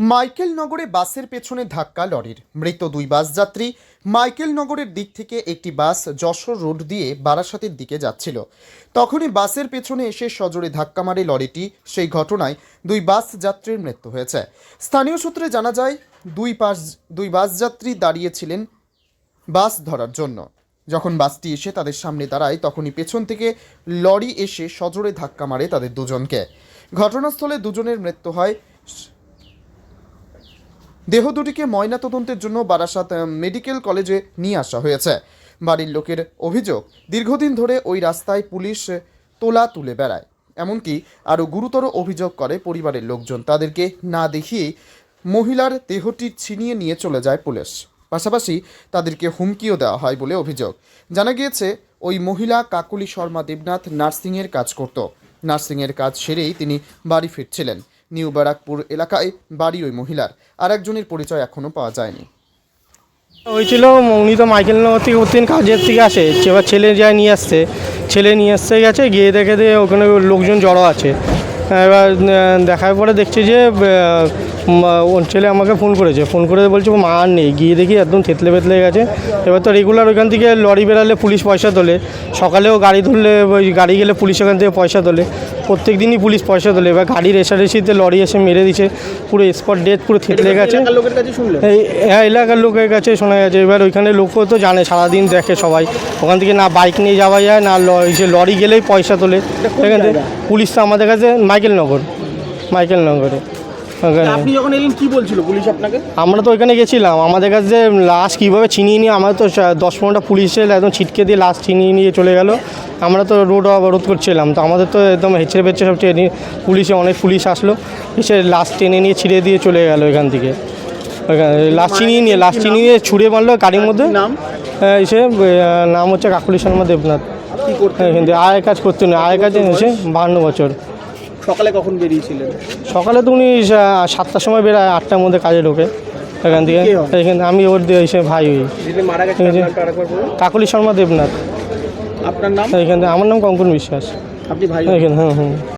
Michael নগরে বাসের পেছনে ধাক্কা লরির। মৃত দুই বাস যাত্রী মাইকেল নগরের দিক থেকে একটি বাস যশোর রোড দিয়ে বারাসাতের দিকে যাচ্ছিল। তখনই বাসের পেছনে এসে সজোরে ধাক্কা মারে লরিটি। সেই ঘটনায় দুই বাস যাত্রীর মৃত্যু হয়েছে। স্থানীয় সূত্রে জানা যায়, দুই পাশ, দুই বাস যাত্রী দাঁড়িয়েছিলেন বাস ধরার জন্য। যখন বাসটি এসে তাদের সামনে দাঁড়ায়, তখনই পেছন থেকে লরি এসে সজোরে ধাক্কা মারে তাদের দুজনকে। ঘটনাস্থলে দুজনের মৃত্যু হয় দেহ দুটিকে ময়নাতদন্তের জন্য বারাসাত মেডিকেল কলেজে নিয়ে আসা হয়েছে। বাড়ির লোকের অভিযোগ, দীর্ঘদিন ধরে ওই রাস্তায় পুলিশ তোলা তুলে বেড়ায়। এমনকি আরও গুরুতর অভিযোগ করে পরিবারের লোকজন। তাদেরকে না দেখিয়েই মহিলার দেহটি ছিনিয়ে নিয়ে চলে যায় পুলিশ। পাশাপাশি তাদেরকে হুমকিও দেওয়া হয় বলে অভিযোগ। জানা গিয়েছে, ওই মহিলা কাকুলি শর্মা দেবনাথ নার্সিংয়ের কাজ করত। নার্সিংয়ের কাজ সেরেই তিনি বাড়ি ফিরছিলেন। নিউ বারাকপুর এলাকায় বাড়ি ওই মহিলার। আর একজনের পরিচয় এখনও পাওয়া যায়নি। হয়েছিল উনি তো মাইকেল নগর থেকে প্রতিদিন কাজের থেকে আসে। এবার ছেলে যায় নিয়ে আসছে ছেলে নিয়ে আসতে গেছে, গিয়ে দেখে দিয়ে ওখানে লোকজন জড়ো আছে। এবার দেখার পরে দেখছি যে ওর ছেলে আমাকে ফোন করেছে। ফোন করে বলছে মা আর নেই। গিয়ে দেখি একদম থেতলে ফেতলে গেছে। এবার তো রেগুলার ওইখান থেকে লরি বেরালে পুলিশ পয়সা তোলে। সকালেও গাড়ি ধরলে, ওই গাড়ি গেলে পুলিশ ওখান থেকে পয়সা তোলে। প্রত্যেক দিনই পুলিশ পয়সা তোলে। এবার গাড়ির রেসারেসিতে লরি এসে মেরে দিছে পুরো স্পট ডেথ পুরো থেতলে গেছে। হ্যাঁ এলাকার লোকের কাছে শোনা গেছে। এবার ওইখানে লোকও তো জানে সারাদিন দেখে সবাই। ওখান থেকে না বাইক নিয়ে যাওয়া যায় না যে লরি গেলেই পয়সা তোলে। এখান থেকে পুলিশ তো আমাদের কাছে মাইকেল নগর। মাইকেল নগরে। ওখানে আপনি যখন এলেন কি বলছিল পুলিশ আপনাকে? আমরা তো ওইখানে গেছিলাম। আমাদের কাছে লাশ কীভাবে ছিনিয়ে নিয়ে আমরা তো দশ পনেরোটা পুলিশ এসে একদম ছিটকে দিয়ে লাশ ছিনিয়ে নিয়ে চলে গেল। আমরা তো রোড অবরোধ করছিলাম। তো আমাদের তো একদম হেঁচড়ে বেঁচড়ে সব টেনে পুলিশে অনেক পুলিশ আসলো। এসে লাশ টেনে নিয়ে ছিঁড়ে দিয়ে চলে গেল এখান থেকে। লাশ চিনিয়ে নিয়ে লাশ চিনিয়ে নিয়ে ছুঁড়ে মারলো গাড়ির মধ্যে। নাম? হ্যাঁ, এসে নাম হচ্ছে কাকুলি শর্মা দেবনাথ। এখান থেকে আয়ের কাজ করতে নেই। আয়ের কাজে এসে বাহান্ন বছর। সকালে কখন বেরিয়েছিলেন? সকালে তো উনি সাতটার সময় বেরোয় আটটার মধ্যে কাজে ঢোকে এখান থেকে। এখান আমি ওর দিয়ে এসে ভাই বলুন। কাকলি শর্মা দেবনাথ। আপনার নাম? এখান থেকে আমার নাম কঙ্কন বিশ্বাস। আপনি ভাই এখানে হ্যাঁ হুম